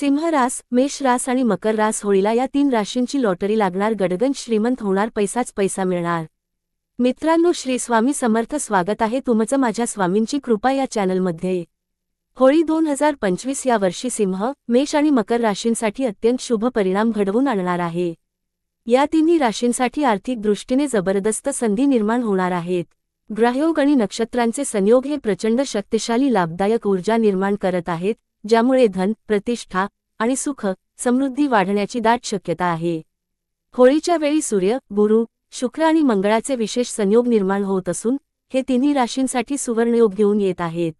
सिंह रास मेष रास आणि मकर रास होळीला या तीन राशींची लॉटरी लागणार. गडगंज श्रीमंत होणार पैसाच पैसा मिळणार. मित्रांनो श्री स्वामी समर्थ स्वागत आहे तुमचं माझ्या स्वामींची कृपा या चॅनलमध्ये. होळी दोन हजार पंचवीस या वर्षी सिंह मेष आणि मकर राशींसाठी अत्यंत शुभ परिणाम घडवून आणणार आहे. या तिन्ही राशींसाठी आर्थिक दृष्टीने जबरदस्त संधी निर्माण होणार आहेत. ग्रहयोग आणि नक्षत्रांचे संयोग हे प्रचंड शक्तिशाली लाभदायक ऊर्जा निर्माण करत आहेत. ज्यामुळे धन प्रतिष्ठा आणि सुख समृद्धी वाढण्याची दाट शक्यता आहे. होळीच्या वेळी सूर्य गुरु शुक्र आणि मंगळाचे विशेष संयोग निर्माण होत असून हे तिन्ही राशींसाठी सुवर्णयोग घेऊन येत आहेत.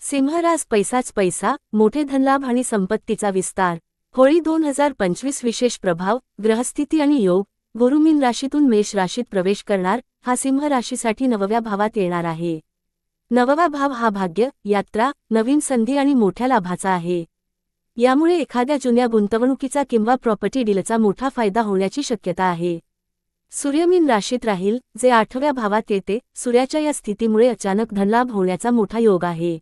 सिंहरास पैसाच पैसा मोठे धनलाभ आणि संपत्तीचा विस्तार. होळी दोन हजार पंचवीस विशेष प्रभाव ग्रहस्थिती आणि योग गुरुमीन राशीतून मेष राशीत प्रवेश करणार हा सिंह राशीसाठी नवव्या भावात येणार आहे. नववा भाव हा भाग्य यात्रा नवीन संधी आणि मोठ्या लाभाचा आहे. यामुळे एखाद्या जुन्या गुंतवणुकीचा किंवा प्रॉपर्टी डीलचा मोठा फायदा होण्याची शक्यता आहे. सूर्यमीन राशीत राहील जे आठव्या भावात येते सूर्याच्या या स्थितीमुळे अचानक धनलाभ होण्याचा मोठा योग आहे.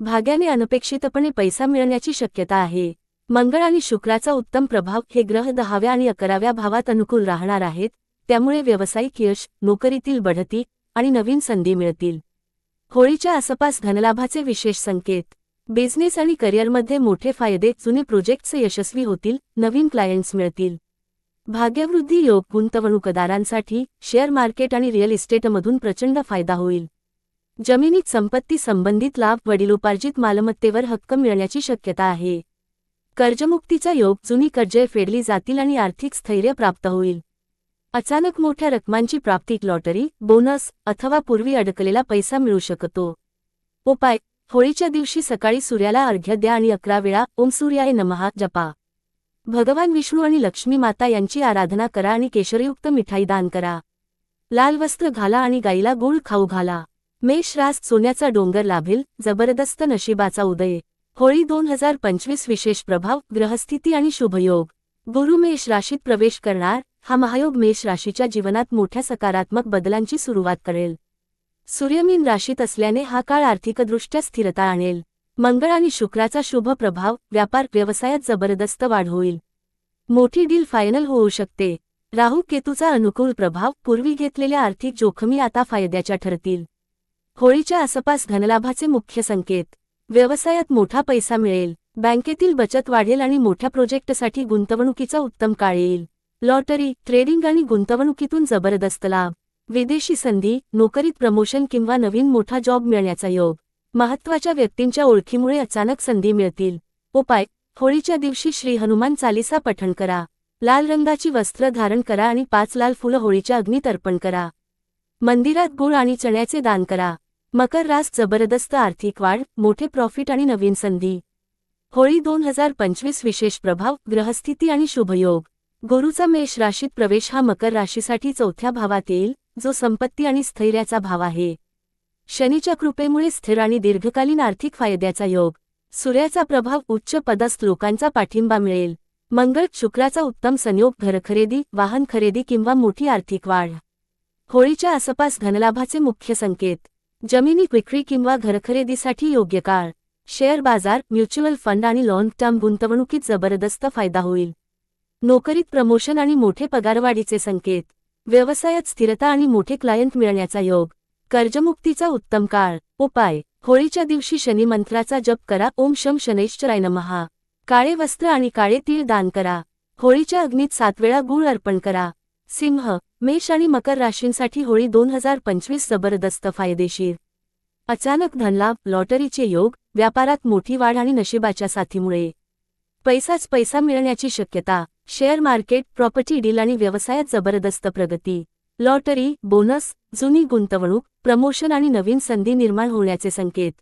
भाग्याने अनपेक्षितपणे पैसा मिळण्याची शक्यता आहे. मंगळ आणि शुक्राचा उत्तम प्रभाव हे ग्रह दहाव्या आणि अकराव्या भावात अनुकूल राहणार आहेत त्यामुळे व्यावसायिक यश नोकरीतील बढती आणि नवीन संधी मिळतील. होळीच्या आसपास धनलाभाचे विशेष संकेत. बिझनेस आणि करिअरमध्ये मोठे फायदे जुने प्रोजेक्ट्स यशस्वी होतील नवीन क्लायंट्स मिळतील. भाग्यवृद्धी योग गुंतवणूकदारांसाठी शेअर मार्केट आणि रिअल इस्टेटमधून प्रचंड फायदा होईल. जमिनीत संपत्ती संबंधित लाभ वडिलोपार्जित मालमत्तेवर हक्क मिळण्याची शक्यता आहे. कर्जमुक्तीचा योग जुनी कर्जे फेडली जातील आणि आर्थिक स्थैर्य प्राप्त होईल. अचानक मोठ्या रकमांची प्राप्ती लॉटरी बोनस अथवा पूर्वी अडकलेला पैसा मिळू शकतो. उपाय होळीच्या दिवशी सकाळी सूर्याला अर्घ्य द्या आणि अकरा वेळा ओम सूर्याय नमहा जपा. भगवान विष्णू आणि लक्ष्मी माता यांची आराधना करा आणि केशरयुक्त मिठाई दान करा. लाल वस्त्र घाला आणि गाईला गुळ खाऊ घाला. मेष रास सोन्याचा डोंगर लाभेल जबरदस्त नशिबाचा उदय. होळी दोन हजार पंचवीस विशेष प्रभाव ग्रहस्थिती आणि शुभयोग. गुरु मेष राशीत प्रवेश करणार हा महायोग मेष राशीच्या जीवनात मोठ्या सकारात्मक बदलांची सुरुवात करेल. सूर्यमीन राशीत असल्याने हा काळ आर्थिकदृष्ट्या स्थिरता आणेल. मंगळ आणि शुक्राचा शुभ प्रभाव व्यापार व्यवसायात जबरदस्त वाढ होईल. मोठी डील फायनल होऊ शकते. राहू केतूचा अनुकूल प्रभाव पूर्वी घेतलेल्या आर्थिक जोखमी आता फायद्याच्या ठरतील. होळीच्या आसपास धनलाभाचे मुख्य संकेत. व्यवसायात मोठा पैसा मिळेल. बँकेतील बचत वाढेल आणि मोठ्या प्रोजेक्टसाठी गुंतवणुकीचा उत्तम काळ येईल. लॉटरी ट्रेडिंग आणि गुंतवणुकीतून जबरदस्त लाभ. विदेशी संधी नोकरीत प्रमोशन किंवा नवीन मोठा जॉब मिळण्याचा योग. महत्त्वाच्या व्यक्तींच्या ओळखीमुळे अचानक संधी मिळतील. उपाय होळीच्या दिवशी श्री हनुमान चालिसा पठण करा. लाल रंगाची वस्त्र धारण करा आणि पाच लाल फुलं होळीच्या अग्नीत अर्पण करा. मंदिरात गुळ आणि चण्याचे दान करा. मकर रास जबरदस्त आर्थिक वाढ मोठे प्रॉफिट आणि नवीन संधी. होळी दोन हजार पंचवीस विशेष प्रभाव ग्रहस्थिती आणि शुभयोग. गुरुचा मेष राशीत प्रवेश हा मकर राशीसाठी चौथ्या भावात येईल जो संपत्ती आणि स्थैर्याचा भाव आहे. शनीच्या कृपेमुळे स्थिर आणि दीर्घकालीन आर्थिक फायद्याचा योग. सूर्याचा प्रभाव उच्च पदस्थ लोकांचा पाठिंबा मिळेल. मंगळ शुक्राचा उत्तम संयोग घरखरेदी वाहन खरेदी किंवा मोठी आर्थिक वाढ. होळीच्या आसपास धनलाभाचे मुख्य संकेत. जमिनी विक्री किंवा घरखरेदीसाठी योग्य काळ. शेअर बाजार म्युच्युअल फंड आणि लॉंग टर्म गुंतवणुकीत जबरदस्त फायदा होईल. नोकरीत प्रमोशन आणि मोठे पगारवाढीचे संकेत. व्यवसायात स्थिरता आणि मोठे क्लायंट मिळण्याचा योग. कर्जमुक्तीचा उत्तम काळ. उपाय. होळीच्या दिवशी शनी मंत्राचा जप करा. ओम शम शनैश्चराय नमहा काळे वस्त्र आणि काळे तीळ दान करा. होळीच्या अग्नीत सात वेळा गुळ अर्पण करा. सिंह. मेष आणि मकर राशींसाठी होळी दोन हजार पंचवीस जबरदस्त फायदेशीर. अचानक धनलाभ लॉटरीचे योग व्यापारात मोठी वाढ आणि नशिबाच्या साथीमुळे. पैसाच पैसा मिळण्याची शक्यता शेअर मार्केट प्रॉपर्टी डील आणि व्यवसायात जबरदस्त प्रगती. लॉटरी बोनस जुनी गुंतवणूक प्रमोशन आणि नवीन संधी निर्माण होण्याचे संकेत.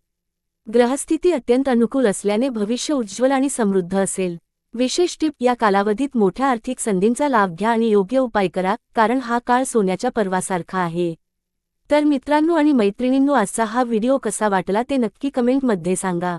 ग्रहस्थिती अत्यंत अनुकूल असल्याने भविष्य उज्ज्वल आणि समृद्ध असेल. विशेष टिप या कालावधीत मोठ्या आर्थिक संधींचा लाभ घ्या आणि योग्य उपाय करा कारण हा काळ सोन्याच्या पर्वासारखा आहे. तर मित्रांनो आणि मैत्रिणींनो आजचा हा व्हिडिओ कसा वाटला ते नक्की कमेंटमध्ये सांगा.